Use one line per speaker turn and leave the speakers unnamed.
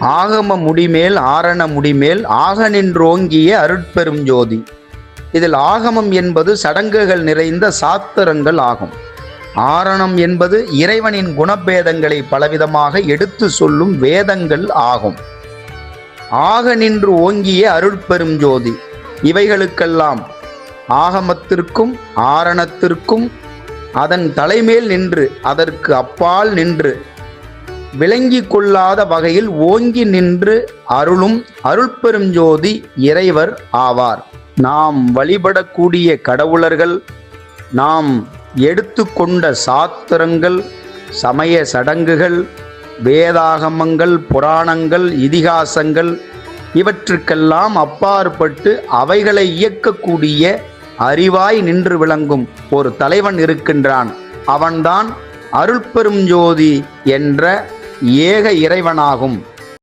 ஆகம முடிமேல் ஆரண முடிமேல் ஆக நின்றோங்கிய அருட்பெரும் ஜோதி. இதில் ஆகமம் என்பது சடங்குகள் நிறைந்த சாத்திரங்கள் ஆகும். ஆரணம் என்பது இறைவனின் குணபேதங்களை பலவிதமாக எடுத்து சொல்லும் வேதங்கள் ஆகும். ஆக நின்று ஓங்கிய அருட்பெரும் ஜோதி இவைகளுக்கெல்லாம் ஆகமத்திற்கும் ஆரணத்திற்கும் அதன் தலைமேல் நின்று அதற்கு அப்பால் நின்று விளங்கி கொள்ளாத வகையில் ஓங்கி நின்று அருளும் அருள்பெருஞ்சோதி இறைவர் ஆவார். நாம் வழிபடக்கூடிய கடவுளர்கள் நாம் எடுத்துக்கொண்ட சாத்திரங்கள் சமய சடங்குகள் வேதாகமங்கள் புராணங்கள் இதிகாசங்கள் இவற்றுக்கெல்லாம் அப்பாற்பட்டு அவைகளை இயக்கக்கூடிய அறிவாய் நின்று விளங்கும் ஒரு தலைவன் இருக்கின்றான். அவன்தான் அருள்பெரும் ஜோதி என்ற ஏக இறைவனாகும்.